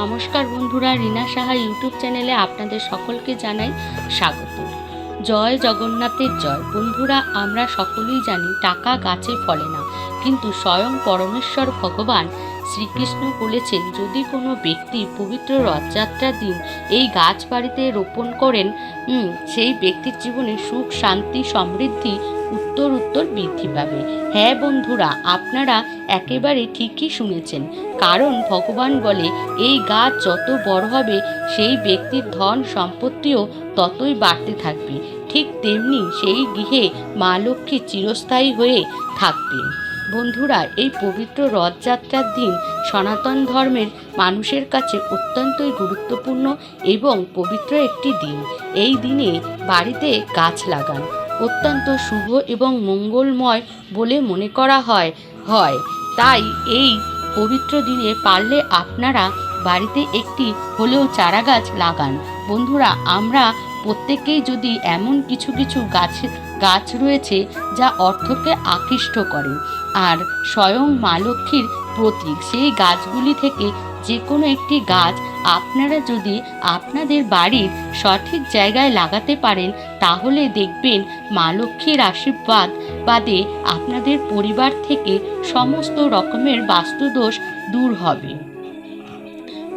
নমস্কার বন্ধুরা, রিনা সাহা ইউটিউব চ্যানেলে আপনাদের সকলকে জানাই স্বাগত। জয় জগন্নাথের জয়। বন্ধুরা, আমরা সকলেই জানি টাকা গাছে ফলে না, কিন্তু স্বয়ং পরমেশ্বর ভগবান শ্রীকৃষ্ণ বলেছেন, যদি কোনো ব্যক্তি পবিত্র রথযাত্রার দিন এই গাছ বাড়িতে রোপণ করেন সেই ব্যক্তির জীবনে সুখ, শান্তি, সমৃদ্ধি উত্তর উত্তর বৃদ্ধি পাবে। হ্যাঁ বন্ধুরা, আপনারা একেবারে ঠিকই শুনেছেন। কারণ ভগবান বলে, এই গাছ যত বড় হবে, সেই ব্যক্তির ধন সম্পত্তিও ততই বাড়তে থাকবে। ঠিক তেমনি সেই গৃহে মা লক্ষ্মী চিরস্থায়ী হয়ে থাকবে। বন্ধুরা, এই পবিত্র রথযাত্রার দিন সনাতন ধর্মের মানুষের কাছে অত্যন্তই গুরুত্বপূর্ণ এবং পবিত্র একটি দিন। এই দিনে বাড়িতে গাছ লাগান। অত্যন্ত শুভ এবং মঙ্গলময় বলে মনে করা হয় হয়। তাই এই পবিত্র দিনে পারলে আপনারা বাড়িতে একটি হলেও চারা গাছ লাগান। বন্ধুরা, আমরা প্রত্যেকেই যদি এমন কিছু কিছু গাছ গাছ রয়েছে যা অর্থকে আকৃষ্ট করে আর স্বয়ং মা লক্ষ্মীর প্রতীক, সেই গাছগুলি থেকে যে কোনো একটি গাছ আপনারা যদি আপনাদের বাড়ির সঠিক জায়গায় লাগাতে পারেন, তাহলে দেখবেন মা লক্ষ্মীর আশীর্বাদ বাদে আপনাদের পরিবার থেকে সমস্ত রকমের বাস্তুদোষ দূর হবে।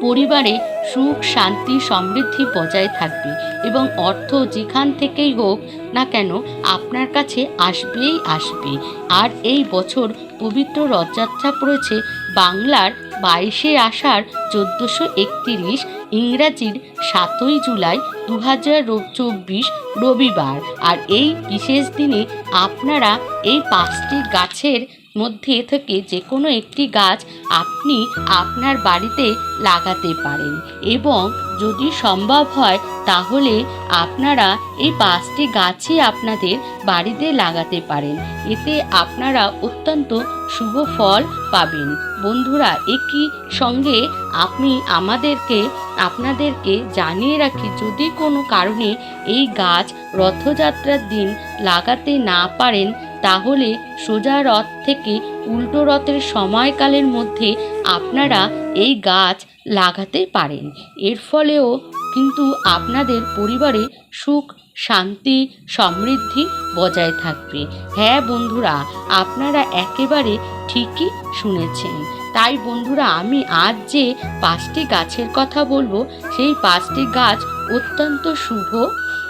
পরিবারে সুখ, শান্তি, সমৃদ্ধি বজায় থাকবে এবং অর্থ যেখান থেকেই হোক না কেন আপনার কাছে আসবেই আসবে। আর এই বছর পবিত্র রথযাত্রা পড়েছে বাংলার বাইশে আষাঢ় চোদ্দোশো একত্রিশ, ইংরাজির সাতই জুলাই দু হাজার চব্বিশ রবিবার। আর এই বিশেষ দিনে আপনারা এই পাঁচটি গাছের মধ্যে থেকে যে কোনো একটি গাছ আপনি আপনার বাড়িতে লাগাতে পারেন। এবং যদি সম্ভব হয়, তাহলে আপনারা এই পাঁচটি গাছই আপনাদের বাড়িতে লাগাতে পারেন। এতে আপনারা অত্যন্ত শুভ ফল পাবেন। বন্ধুরা, একই সঙ্গে আপনি আমাদেরকে, আপনাদেরকে জানিয়ে রাখি, যদি কোনো কারণে এই গাছ রথযাত্রার দিন লাগাতে না পারেন তাহলে সোজা রথ থেকে উল্টো রথের সময়কালের মধ্যে আপনারা এই গাছ লাগাতে পারেন। এর ফলেও কিন্তু আপনাদের পরিবারে সুখ, শান্তি, সমৃদ্ধি বজায় থাকবে। হ্যাঁ বন্ধুরা, আপনারা একেবারে ঠিকই শুনেছেন। তাই বন্ধুরা, আমি আজ যে পাঁচটি গাছের কথা বলব, সেই পাঁচটি গাছ অত্যন্ত শুভ।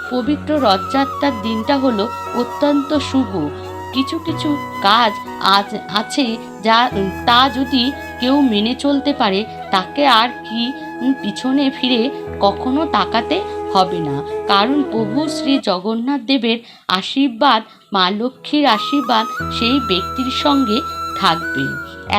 পবিত্র রথযাত্রার দিনটা হলো অত্যন্ত শুভ। কিছু কিছু কাজ আজ আছে যা, তা যদি কেউ মেনে চলতে পারে, তাকে আর কি পিছনে ফিরে কখনো তাকাতে হবে না। কারণ প্রভু শ্রী জগন্নাথ দেবের আশীর্বাদ, মা লক্ষ্মীর আশীর্বাদ সেই ব্যক্তির সঙ্গে থাকবে।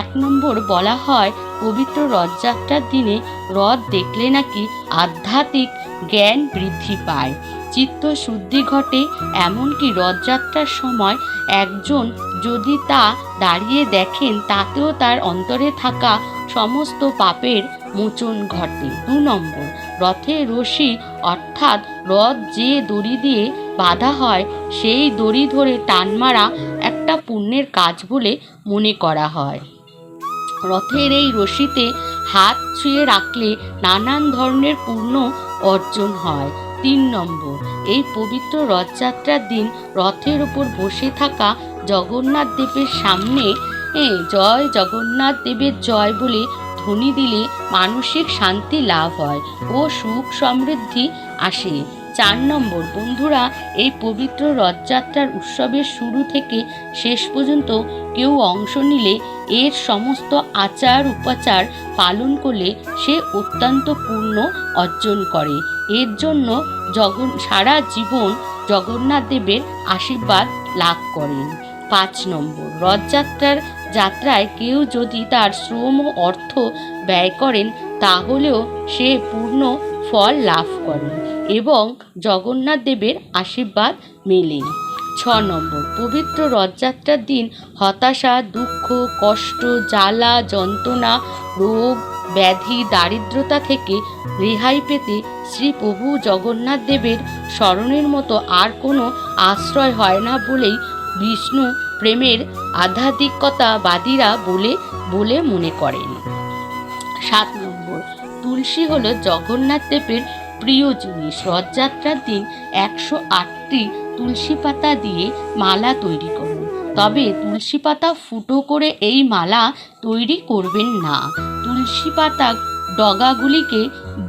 এক নম্বর বলা হয়, পবিত্র রথযাত্রার দিনে রথ দেখলে নাকি আধ্যাত্মিক জ্ঞান বৃদ্ধি পায়। চিত্ত শুদ্ধি ঘটে, এমনকি রথযাত্রার সময় একজন যদি তা দাঁড়িয়ে দেখেন, তাতেও তার অন্তরে থাকা সমস্ত পাপের মোচন ঘটে। দু নম্বর রথের রশি, অর্থাৎ রথ যে দড়ি দিয়ে বাঁধা হয়, সেই দড়ি ধরে টান মারা একটা পুণ্যের কাজ বলে মনে করা হয়। রথের এই রশিতে হাত ছুঁয়ে রাখলে নানান ধরনের পুণ্য অর্জন হয়। তিন নম্বর। এই পবিত্র রথযাত্রার দিন রথের ওপর বসে থাকা জগন্নাথ দেবের সামনে জয় জগন্নাথ দেবের জয় বলে ধ্বনি দিলে মানসিক শান্তি লাভ হয় ও সুখ সমৃদ্ধি আসে। চার নম্বর, বন্ধুরা, এই পবিত্র রথযাত্রার উৎসবের শুরু থেকে শেষ পর্যন্ত কেউ অংশ নিলে এর সমস্ত আচার উপাচার পালন করলে সে অত্যন্ত পূর্ণ অর্জন করে। এর জন্য জগন, সারা জীবন জগন্নাথ দেবের আশীর্বাদ লাভ করেন। পাঁচ নম্বর, রথযাত্রার যাত্রায় কেউ যদি তার শ্রম ও অর্থ ব্যয় করেন, তাহলেও সে পূর্ণ ফল লাভ করেন এবং জগন্নাথ দেবের আশীর্বাদ মেলে। ছ নম্বর, পবিত্র রথযাত্রার দিন হতাশা, দুঃখ, কষ্ট, জ্বালা, যন্ত্রণা, রোগ ব্যাধি দারিদ্রতা থেকে রেহাই পেতে শ্রী প্রভু জগন্নাথ দেবের স্মরণের মতো আর কোনো আশ্রয় হয় না বলেই বিষ্ণু প্রেমের আধ্যাত্মিকতাবাদীরা বলে বলে মনে করেন। সাত নম্বর, তুলসী হল জগন্নাথ দেবের প্রিয় জিনিস। রথযাত্রার দিন একশো আটটি তুলসী পাতা দিয়ে মালা তৈরি করুন। তবে তুলসী পাতা ফুটো করে এই মালা তৈরি করবেন না। তুলসী পাতা ডগাগুলিকে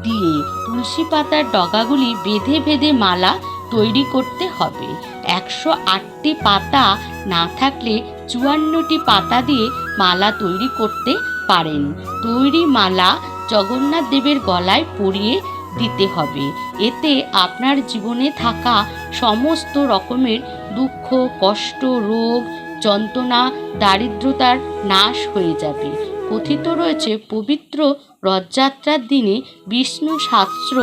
দিয়ে তুলসী পাতার ডগাগুলি বেঁধে বেঁধে মালা তৈরি করতে হবে। একশো আটটি পাতা না থাকলে চুয়ান্নটি পাতা দিয়ে মালা তৈরি করতে পারেন। তৈরি মালা জগন্নাথ দেবের গলায় পরিয়ে দিতে হবে। এতে আপনার জীবনে থাকা সমস্ত রকমের দুঃখ, কষ্ট, রোগ, যন্ত্রণা, দারিদ্রতার নাশ হয়ে যাবে। কথিত রয়েছে, পবিত্র রথযাত্রার দিনে বিষ্ণু শাস্ত্র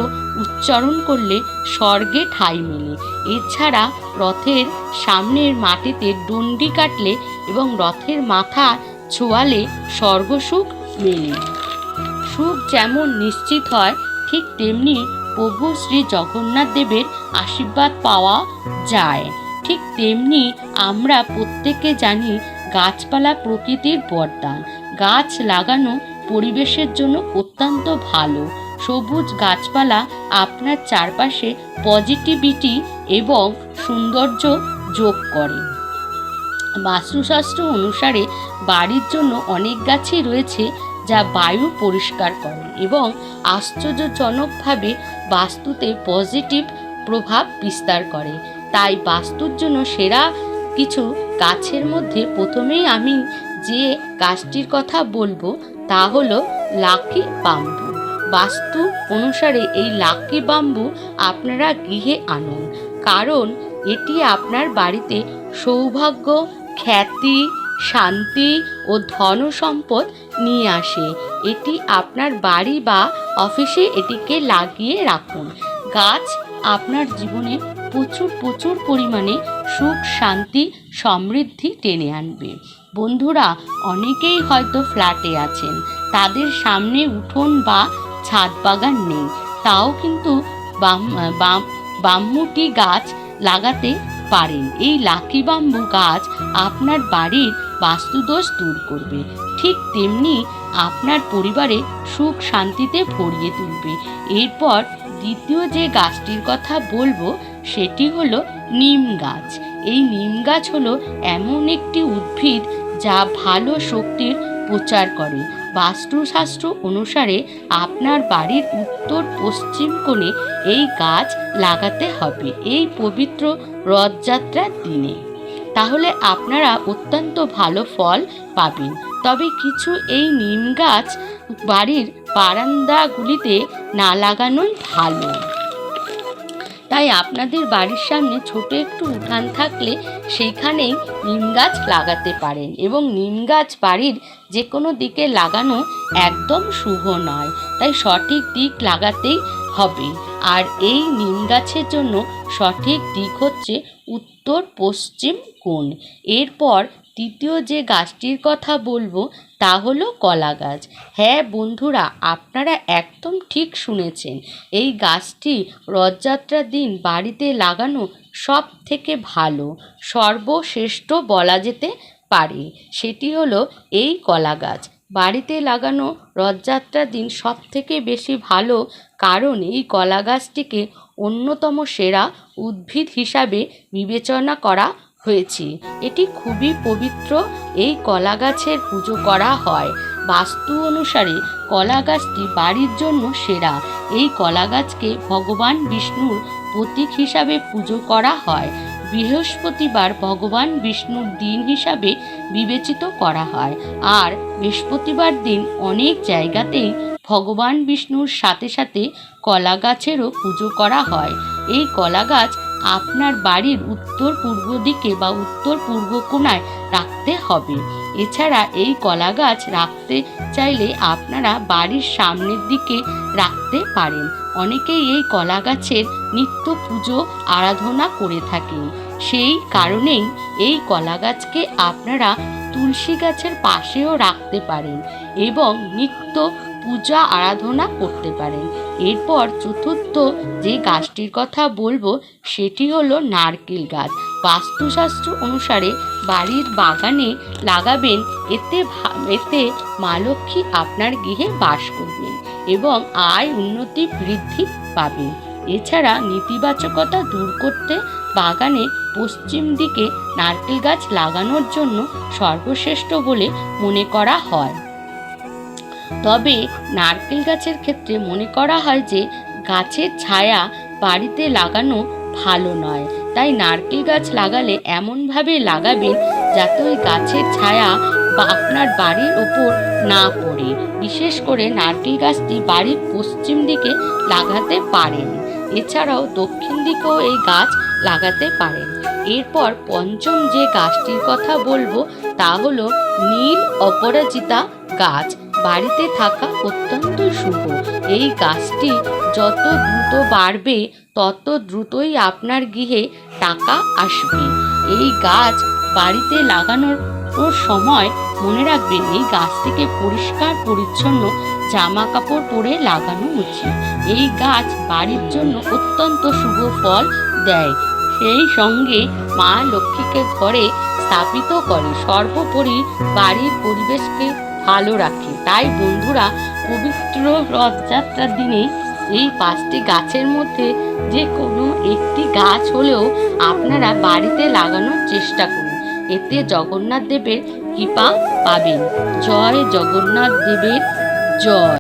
উচ্চারণ করলে স্বর্গে ঠাঁই মেলে। এছাড়া রথের সামনের মাটিতে ডন্ডি কাটলে এবং রথের মাথা ছোঁয়ালে স্বর্গসুখ মেলে। সুখ যেমন নিশ্চিত হয়, ঠিক তেমনি প্রভু শ্রী জগন্নাথ দেবের আশীর্বাদ পাওয়া যায়। ঠিক তেমনি আমরা প্রত্যেকে জানি গাছপালা প্রকৃতির বরদান। গাছ লাগানো পরিবেশের জন্য অত্যন্ত ভালো। সবুজ গাছপালা আপনার চারপাশে পজিটিভিটি এবং সৌন্দর্য যোগ করে। বাস্তুশাস্ত্র অনুসারে বাড়ির জন্য অনেক গাছই রয়েছে যা বায়ু পরিষ্কার করে এবং আশ্চর্যজনকভাবে বাস্তুতে পজিটিভ প্রভাব বিস্তার করে। তাই বাস্তুর জন্য সেরা কিছু গাছের মধ্যে প্রথমেই আমি যে গাছটির কথা বলব তা হলো লাকি বাম্বু। বাস্তু অনুসারে এই লাকি বাম্বু আপনারা গৃহে আনুন। কারণ এটি আপনার বাড়িতে সৌভাগ্য, খ্যাতি, শান্তি ও ধন সম্পদ নিয়ে আসে। এটি আপনার বাড়ি বা অফিসে এটিকে লাগিয়ে রাখুন। গাছ আপনার জীবনে প্রচুর প্রচুর পরিমাণে সুখ, শান্তি, সমৃদ্ধি টেনে আনবে। বন্ধুরা অনেকেই হয়তো ফ্ল্যাটে আছেন। তাদের সামনে উঠোন বা ছাদ বাগান নেই। তাও কিন্তু বাম বাম বাম্মুটি গাছ লাগাতে পারেন। এই লাকি বাম্বু গাছ আপনার বাড়ির বাস্তুদোষ দূর করবে। ঠিক তেমনি আপনার পরিবারে সুখ শান্তিতে ভরিয়ে তুলবে। এরপর দ্বিতীয় যে গাছটির কথা বলব, সেটি হলো নিম গাছ। এই নিম গাছ হলো এমন একটি উদ্ভিদ যা ভালো শক্তির প্রচার করে। বাস্তুশাস্ত্র অনুসারে আপনার বাড়ির উত্তর পশ্চিম কোণে এই গাছ লাগাতে হবে এই পবিত্র রথযাত্রার দিনে। তাহলে আপনারা অত্যন্ত ভালো ফল পাবেন। তবে কিছু এই নিম গাছ বাড়ির বারান্দাগুলিতে না লাগানোই ভালো। তাই আপনাদের বাড়ির সামনে ছোট একটু উঠান থাকলে সেইখানেই নিম গাছ লাগাতে পারেন এবং নিম গাছ বাড়ির যে কোনো দিকে লাগানো একদম শুভ নয়। তাই সঠিক দিক লাগাতেই হবে। আর এই নিম গাছের জন্য সঠিক দিক হচ্ছে উত্তর পশ্চিম কোণ। এরপর তৃতীয় যে গাছটির কথা বলব তা হলো কলা গাছ। হ্যাঁ বন্ধুরা, আপনারা একদম ঠিক শুনেছেন। এই গাছটি রথযাত্রার দিন বাড়িতে লাগানো সব থেকে ভালো, সর্বশ্রেষ্ঠ বলা যেতে পারে। সেটি হলো এই কলা গাছ। বাড়িতে লাগানো রথযাত্রার দিন সব থেকে বেশি ভালো কারণ এই কলা গাছটিকে অন্যতম সেরা উদ্ভিদ হিসাবে বিবেচনা করা হয়েছে। এটি খুবই পবিত্র। এই কলা গাছের পুজো করা হয়। বাস্তু অনুসারে কলা গাছটি বাড়ির জন্য সেরা। এই কলা গাছকে ভগবান বিষ্ণুর প্রতীক হিসাবে পুজো করা হয়। বৃহস্পতিবার ভগবান বিষ্ণুর দিন হিসাবে বিবেচিত করা হয়। আর বৃহস্পতিবার দিন অনেক জায়গাতেই ভগবান বিষ্ণুর সাথে সাথে কলা গাছেরও পুজো করা হয়। এই কলা গাছ আপনার বাড়ির উত্তর পূর্ব দিকে বা উত্তর পূর্ব কোণায় রাখতে হবে। এছাড়া এই কলা গাছ রাখতে চাইলে আপনারা বাড়ির সামনের দিকে রাখতে পারেন। অনেকেই এই কলা গাছের নিত্য পুজো, আরাধনা করে থাকেন। সেই কারণেই এই কলা গাছকে আপনারা তুলসী গাছের পাশেও রাখতে পারেন এবং নিত্য পূজা আরাধনা করতে পারেন। এরপর চতুর্থ যে গাছটির কথা বলব, সেটি হলো নারকেল গাছ। বাস্তুশাস্ত্র অনুসারে বাড়ির বাগানে লাগাবেন, এতে এতে মা লক্ষ্মী আপনার গৃহে বাস করবেন এবং আয় উন্নতি বৃদ্ধি পাবেন। এছাড়া নেতিবাচকতা দূর করতে বাগানে পশ্চিম দিকে নারকেল গাছ লাগানোর জন্য সর্বশ্রেষ্ঠ বলে মনে করা হয়। তবে নারকেল গাছের ক্ষেত্রে মনে করা হয় যে গাছের ছায়া বাড়িতে লাগানো ভালো নয়। তাই নারকেল গাছ লাগালে এমনভাবে লাগাবেন যাতে ওই গাছের ছায়া আপনার বাড়ির ওপর না পড়ে। বিশেষ করে নারকেল গাছটি বাড়ির পশ্চিম দিকে লাগাতে পারেন। এছাড়াও দক্ষিণ দিকেও এই গাছ লাগাতে পারেন। এরপর পঞ্চম যে গাছটির কথা বলব তা হলো নীল অপরাজিতা গাছ। বাড়িতে থাকা অত্যন্ত শুভ। এই গাছটি যত দ্রুত বাড়বে, তত দ্রুতই আপনার গৃহে টাকা আসবে। এই গাছ বাড়িতে লাগানোর সময় মনে রাখবেন, এই গাছটিকে পরিষ্কার, পরিচ্ছন্ন জামা কাপড় পরে লাগানো উচিত। এই গাছ বাড়ির জন্য অত্যন্ত শুভ ফল দেয়। সেই সঙ্গে মা লক্ষ্মীকে ঘরে স্থাপিত করে। সর্বোপরি বাড়ির পরিবেশকে ভালো রাখে। তাই বন্ধুরা, পবিত্র রথযাত্রার দিনে এই পাঁচটি গাছের মধ্যে যে কোনো একটি গাছ হলেও আপনারা বাড়িতে লাগানোর চেষ্টা করুন। এতে জগন্নাথ দেবের কৃপা পাবেন। জয় জগন্নাথ দেবের জয়।